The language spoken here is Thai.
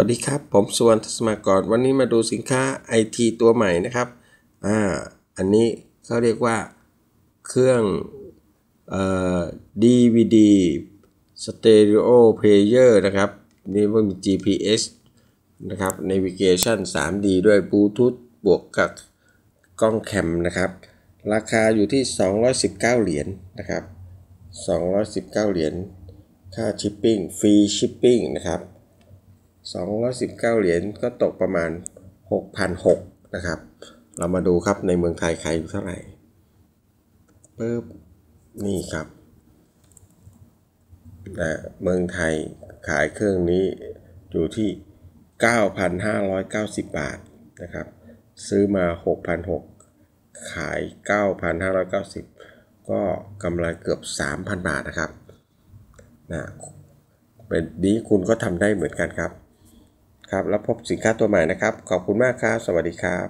วัสดีครับ ผมสุวรรณทัศมากรวันนี้มาดูสินค้าไอทีตัวใหม่นะครับอ่าอันนี้เขาเรียกว่าเครื่องเอ่อ DVD Stereo Player นะครับนี่ว่ามี GPS นะครับ Navigation 3D ด้วย Bluetooth บวกกับกล้องแคมนะครับ ราคาอยู่ที่ 219 เหรียญนะครับ 219 เหรียญ ค่าชิปปิ้ง ฟรีชิปปิ้งนะครับ 219 เหรียญก็ตกประมาณ 6,600นะครับ เรามาดูครับในเมืองไทยขายอยู่เท่าไหร่ปึ๊บนี่ครับนะเมืองไทยขายเครื่องนี้อยู่ที่ 9,590 บาทนะครับ ซื้อมา 6,600 ขาย 9,590 ก็กำไรเกือบ 3,000 บาทนะครับนะเป็นนี้คุณก็ทำได้เหมือนกันครับ ครับ แล้วพบสินค้าตัวใหม่นะครับ ขอบคุณมากครับ สวัสดีครับ